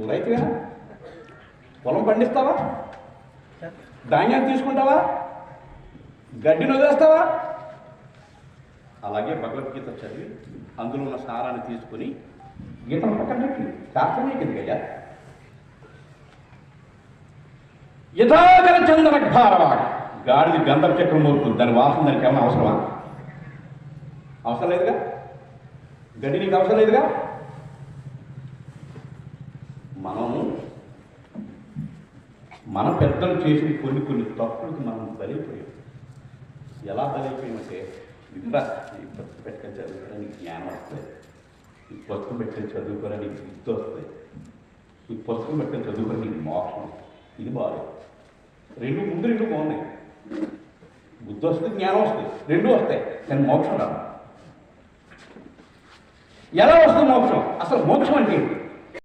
నువ్వు పొలం పండిస్తావా? ధాన్యాన్ని తీసుకుంటావా? గడ్డిని వదిలేస్తావా? అలాగే భగవద్గీత చదివి అందులో ఉన్న సారాన్ని తీసుకుని గీతను పక్కన పెట్టి శాస్త్రమే కిందకయ్యా యథాగర చందన భారవాడు గాడిది గంధం చక్రం మోరుతుంది దాని వాసన దానికి ఏమైనా అవసరమా? అవసరం లేదుగా? గడ్డి నీకు అవసరం లేదుగా? మనం మన పెద్దలు చేసిన కొన్ని కొన్ని తప్పులకు మనం బలైపోయాం. ఎలా బలైపోయామంటే ఇదిరా ఈ పుస్తకం పెట్టుకొని చదువుకోవడానికి జ్ఞానం వస్తుంది. ఈ పుస్తకం పెట్టుకొని చదువుకోవడానికి విద్య వస్తుంది. ఈ పుస్తకం పెట్టుకొని చదువుకోవడానికి మోక్షం ఇది బాగాలేదు. రెండు ముందు రెండు బాగున్నాయి. బుద్ధి వస్తుంది జ్ఞానం వస్తుంది. రెండు వస్తాయి కానీ మోక్షం రాదు. ఎలా వస్తుంది మోక్షం? అసలు మోక్షం అంటే ఏంటి?